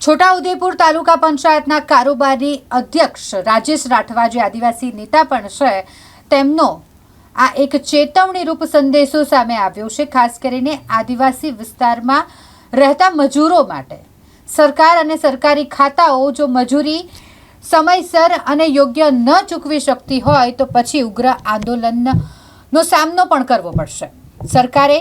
છોટાઉદેપુર તાલુકા પંચાયતના કારોબારી અધ્યક્ષ રાજેશ રાઠવા જે આદિવાસી નેતા પણ છે. તેમનો આ એક ચેતવણીરૂપ સંદેશો સામે આવ્યો છે, ખાસ કરીને આદિવાસી વિસ્તારમાં રહેતા મજૂરો માટે. સરકાર અને સરકારી ખાતાઓ જો મજૂરી સમયસર અને યોગ્ય ન ચૂકવી શકતી હોય તો પછી ઉગ્ર આંદોલનનો સામનો પણ કરવો પડશે. સરકારે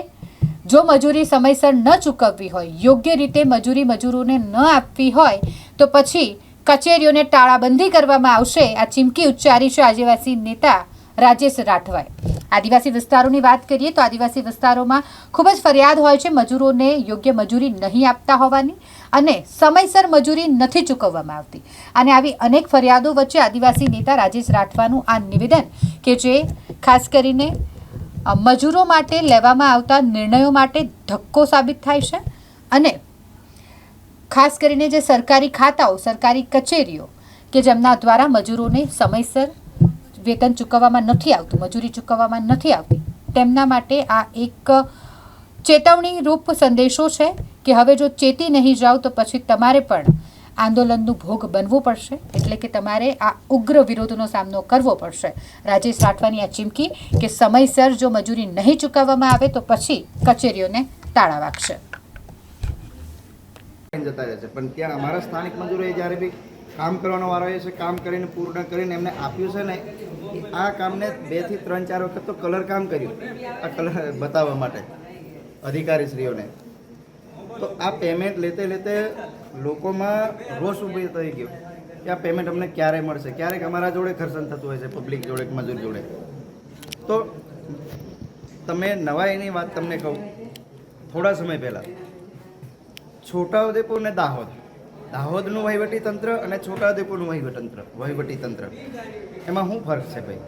જો મજૂરી સમયસર ન ચૂકવવી હોય, યોગ્ય રીતે મજૂરી મજૂરોને ન આપવી હોય, તો પછી કચેરીઓને તાળાબંધી કરવામાં આવશે, આ ચીમકી ઉચ્ચારી છે આદિવાસી નેતા રાજેશ રાઠવાએ. આદિવાસી વિસ્તારોની વાત કરીએ તો આદિવાસી વિસ્તારોમાં ખૂબ જ ફરિયાદ હોય છે મજૂરોને યોગ્ય મજૂરી નહીં આપતા હોવાની અને સમયસર મજૂરી નથી ચૂકવવામાં આવતી. અને આવી અનેક ફરિયાદો વચ્ચે આદિવાસી નેતા રાજેશ રાઠવાનું આ નિવેદન કે જે ખાસ કરીને મજૂરો માટે લેવામાં આવતા નિર્ણયો માટે ધક્કો સાબિત થાય છે અને ખાસ કરીને જે સરકારી ખાતાઓ, સરકારી કચેરીઓ કે જેમના દ્વારા મજૂરોને સમયસર વેતન ચૂકવવામાં નથી આવતું, મજૂરી ચૂકવવામાં નથી આવતી, તેમના માટે આ એક ચેતવણી રૂપ સંદેશો છે કે હવે જો ચેતી નહીં જાઓ તો પછી તમારે પણ આંદોલનનું ભોગ બનવું પડશે, એટલે કે તમારે આ ઉગ્ર વિરોધનો સામનો કરવો પડશે. રાજેશ રાઠવાની આ ચીમકી કે સમયસર જો મજૂરી નહીં ચૂકવવામાં આવે તો પછી કચેરીઓને તાળા વાગશે. જતા રહે પણ ત્યાં અમારા સ્થાનિક મજૂરોએ જ્યારે બી કામ કરવાનો વારો આવે છે, કામ કરીને, પૂર્ણ કરીને એમને આપ્યું છે ને, આ કામને બેથી ત્રણ ચાર વખત તો કલર કામ કર્યું. આ કલર બતાવવા માટે અધિકારીશ્રીઓને. તો આ પેમેન્ટ લેતે લેતે લોકોમાં રોષ ઊભી થઈ ગયો કે આ પેમેન્ટ અમને ક્યારે મળશે? ક્યારેક અમારા જોડે ખર્ચન થતું હોય છે પબ્લિક જોડે મજૂર જોડે. તો તમે નવાઈની વાત તમને કહું. થોડા સમય પહેલાં છોટાઉદેપુર ને દાહોદ. દાહોદનું વહીવટી તંત્ર અને છોટાઉદેપુરનું વહીવટતંત્ર. વહીવટી તંત્ર એમાં શું ફરક છે ભાઈ?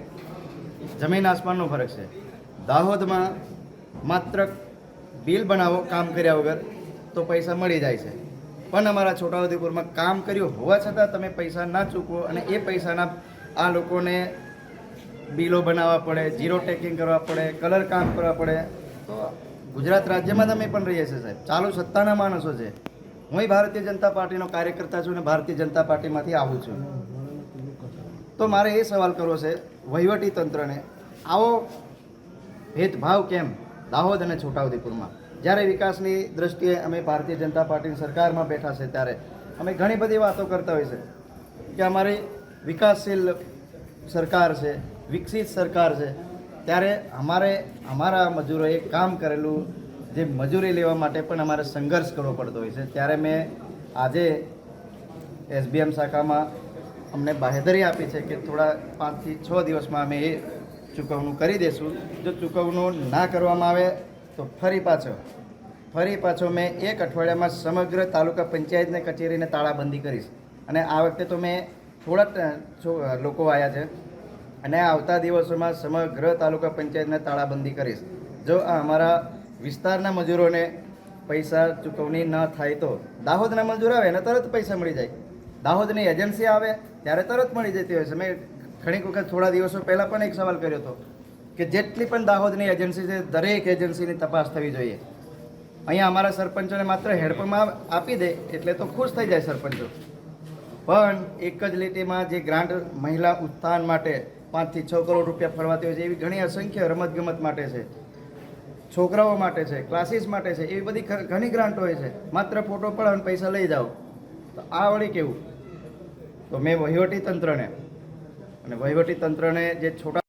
જમીન આસમાનનો ફરક છે. દાહોદમાં માત્ર બિલ બનાવો, કામ કર્યા વગર તો પૈસા મળી જાય છે. પણ અમારા છોટાઉદેપુરમાં કામ કર્યું હોવા છતાં તમે પૈસા ના ચૂકવો અને એ પૈસાના આ લોકોને બિલો બનાવવા પડે જીરો ટેકિંગ કરવા પડે, કલર કામ કરવા પડે. તો ગુજરાત રાજ્યમાં તમે પણ રહીએ છીએ સાહેબ. ચાલુ સત્તાના માણસો છે. હું ભારતીય જનતા પાર્ટીનો કાર્યકર્તા છું અને ભારતીય જનતા પાર્ટીમાંથી આવું છું. તો મારે એ સવાલ કરવો છે વહીવટી તંત્રને આવો ભેદભાવ કેમ દાહોદ અને છોટાઉદેપુરમાં? જ્યારે વિકાસની દ્રષ્ટિએ અમે ભારતીય જનતા પાર્ટીની સરકારમાં બેઠા છે ત્યારે અમે ઘણી બધી વાતો કરતા હોય છે કે અમારી વિકાસશીલ સરકાર છે, વિકસિત સરકાર છે, ત્યારે અમારે અમારા મજૂરોએ કામ કરેલું જે મજૂરી લેવા માટે પણ અમારે સંઘર્ષ કરવો પડતો હોય છે. ત્યારે મેં આજે એસબીએમ શાખામાં અમને બાહેધરી આપી છે કે થોડા પાંચથી છ દિવસમાં અમે એ ચૂકવણું કરી દઈશું જો ચૂકવણું ના કરવામાં આવે તો ફરી પાછો. ફરી પાછો મેં એક અઠવાડિયામાં સમગ્ર તાલુકા પંચાયતને કચેરીને તાળાબંધી કરીશ. અને આ વખતે તો મેં થોડા લોકો આવ્યા છે. અને આવતા દિવસોમાં સમગ્ર તાલુકા પંચાયતને તાળાબંધી કરીશ. જો આ અમારા વિસ્તારના મજૂરોને પૈસા ચૂકવણી ન થાય તો દાહોદના મજૂર આવે એને તરત પૈસા મળી જાય. દાહોદની એજન્સી આવે ત્યારે તરત મળી જતી હોય છે. મેં ઘણી વખત થોડા દિવસો પહેલાં પણ એક સવાલ કર્યો હતો. કે જેટલી પણ દાહોદની એજન્સી છે, દરેક એજન્સીની તપાસ થવી જોઈએ. અહીંયા અમારા સરપંચોને માત્ર હેડપંપમાં આપી દે એટલે તો ખુશ થઈ જાય સરપંચો. પણ એક જ લીટીમાં જે ગ્રાન્ટ મહિલા ઉત્થાન માટે પાંચથી છ કરોડ રૂપિયા ફરવાતી હોય છે, એવી ઘણી અસંખ્ય રમતગમત માટે છે. છોકરાઓ માટે છે, ક્લાસીસ માટે છે, એવી બધી ઘણી ગ્રાન્ટ હોય છે. માત્ર ફોટો પડાવો અને પૈસા લઈ જાઓ. તો આ વળી કેવું? તો મેં વહીવટી તંત્રને, અને વહીવટી તંત્રને જે છોટા